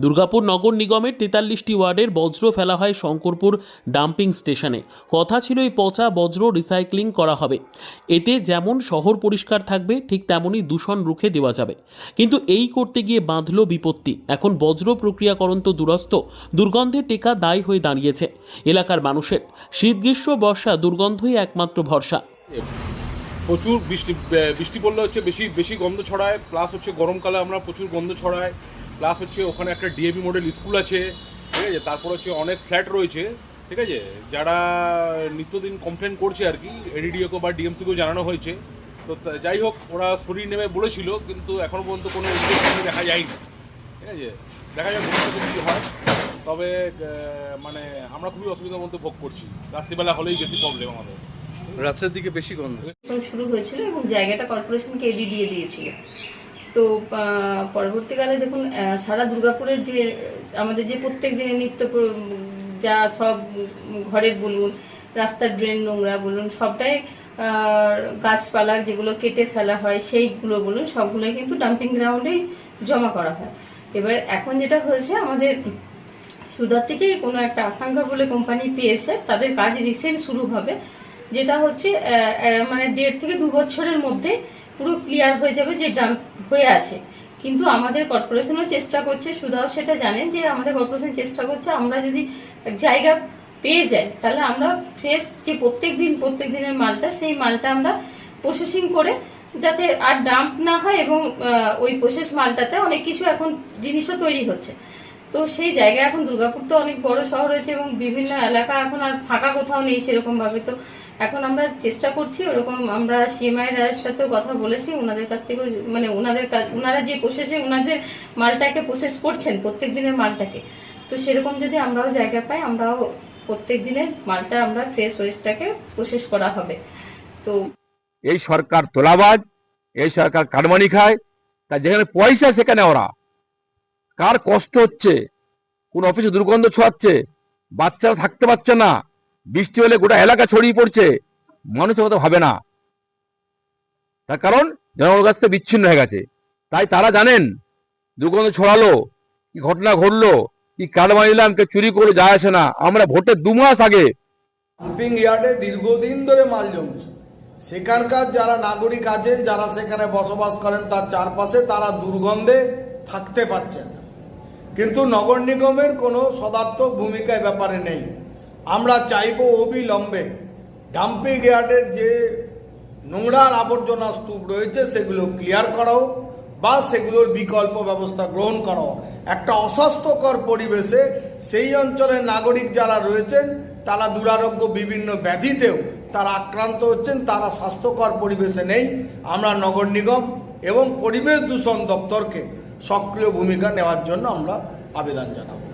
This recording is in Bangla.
দুর্গাপুর নগর নিগমের তেতাল্লিশটি ওয়ার্ডের বজ্র ফেলা হয় শঙ্করপুর ডাম্পিং স্টেশনে। কথা ছিল এই পচা বজ্র রিসাইক্লিং করা হবে। এতে যেমন শহর পরিষ্কার থাকবে, ঠিক তেমনই দূষণ রুখে দেওয়া যাবে। কিন্তু এই করতে গিয়ে বাঁধল বিপত্তি। এখন বজ্র প্রক্রিয়াকরণ তো দুরস্ত, দুর্গন্ধে টেকা দায় হয়ে দাঁড়িয়েছে এলাকার মানুষের। শীত, গ্রীষ্ম, বর্ষা দুর্গন্ধই একমাত্র ভরসা। প্রচুর বৃষ্টি বৃষ্টি পড়লে হচ্ছে বেশি বেশি গন্ধ ছড়ায়, প্লাস হচ্ছে গরমকালে আমরা প্রচুর গন্ধ ছড়ায়। প্লাস হচ্ছে ওখানে একটা ডিএপি মডেল স্কুল আছে ঠিক আছে? তারপর হচ্ছে অনেক ফ্ল্যাট রয়েছে ঠিক আছে? যারা নিত্যদিন কমপ্লেন করছে আর কি এডিডিওকে বা ডিএমসিকেও জানানো হয়েছে। তো যাই হোক ওরা শরীর নেমে বলেছিল কিন্তু এখনও পর্যন্ত কোনো উদ্যোগ দেখা যায়নি ঠিক আছে? দেখা যাক ভবিষ্যতে কী হয়। তবে মানে আমরা খুবই অসুবিধার মধ্যে ভোগ করছি। রাত্রিবেলা হলেই বেশি প্রবলেম আমাদের। রাত্রের দিকে বেশি গন্ধ। শুরু হয়েছিল এবং জায়গাটা কর্পোরেশনকে এডি দিয়ে দিয়েছিল। তো পরবর্তীকালে দেখুন সারা দুর্গাপুরের যে, আমাদের যে প্রত্যেক দিনের নিত্য যা সব ঘরের বলুন, রাস্তার ড্রেন, নোংরা বলুন, সবটাই গাছপালা যেগুলো কেটে ফেলা হয়, সেইগুলো বলুন, সবগুলোই কিন্তু ডাম্পিং গ্রাউন্ডেই জমা করা হয়। এবার এখন যেটা হয়েছে, আমাদের সুদার থেকে কোনো একটা আকাঙ্ক্ষা বলে কোম্পানি পেয়েছে, তাদের কাজ রিসেন্ট শুরু হবে, যেটা হচ্ছে মানে দেড় থেকে দু বছরের মধ্যে পুরো ক্লিয়ার হয়ে যাবে যে ডাম্প হয়ে আছে। কিন্তু আমাদের কর্পোরেশনও চেষ্টা করছে, সুধাও সেটা জানেন যে আমাদের কর্পোরেশন চেষ্টা করছে, আমরা যদি জায়গা পেয়ে যাই, তাহলে আমরা ফ্রেশ যে প্রত্যেক দিন প্রত্যেক দিনের মালটা, সেই মালটা আমরা প্রসেসিং করে যাতে আর ডাম্প না হয় এবং ওই প্রসেস মালটাতে অনেক কিছু এখন জিনিসও তৈরি হচ্ছে। তো সেই জায়গা এখন দুর্গাপুর তো অনেক বড় শহর হয়েছে এবং বিভিন্ন এলাকা এখন আর ফাঁকা কোথাও নেই সেরকম ভাবে তো এখন আমরা চেষ্টা করছি, ওরকম আমরা সিএমআই রায়ের সাথেও কথা বলেছি, ওনাদের কাছ থেকে মানে ওনাদের ওনারা যে প্রসেসে ওনাদের মালটাকে প্রসেস করছেন, প্রত্যেক দিনের মালটাকে। তো সেরকম যদি আমরাও জায়গা পাই, আমরাও প্রত্যেক দিনের মালটা আমরা ফ্রেশ ওয়েস্টটাকে প্রসেস করা হবে। তো এই সরকার তোলাবাজ, এই সরকার কাটমানি খায়, তা যেখানে পয়সা সেখানে ওরা। কার কষ্ট হচ্ছে? কোন অফিসে দুর্গন্ধ ছড়াচ্ছে বাচ্চারা থাকতে পারছে না। বৃষ্টি হলে গোটা এলাকা ছড়িয়ে পড়ছে। মানুষের কথা ভাবে না। তার কারণ জনগণের কাছ থেকে বিচ্ছিন্ন হয়ে গেছে। তাই তারা জানেন, দুর্গন্ধ ছড়ালো, কি ঘটনা ঘটলো, কি কার্ড মানিলাম কে চুরি করে যায় আসে না। আমরা ভোটের দু মাস আগে ডাম্পিং ইয়ার্ডে দীর্ঘদিন ধরে মাল জমছে। সেখানকার যারা নাগরিক আছেন, যারা সেখানে বসবাস করেন, তার চারপাশে তারা দুর্গন্ধে থাকতে পারছেন কিন্তু নগর নিগমের কোনো সদার্থক ভূমিকায় ব্যাপারে নেই। আমরা চাইব অবিলম্বে ডাম্পিং ইয়ার্ডের যে নোংরার আবর্জনা স্তূপ রয়েছে, সেগুলো ক্লিয়ার করাও বা সেগুলোর বিকল্প ব্যবস্থা গ্রহণ করাও। একটা অস্বাস্থ্যকর পরিবেশে সেই অঞ্চলের নাগরিক যারা রয়েছেন, তারা দুরারোগ্য বিভিন্ন ব্যাধিতেও তারা আক্রান্ত হচ্ছেন, তারা স্বাস্থ্যকর পরিবেশে নেই। আমরা নগর নিগম এবং পরিবেশ দূষণ দপ্তরকে সক্রিয় ভূমিকা নেওয়ার জন্য আমরা আবেদন জানাব।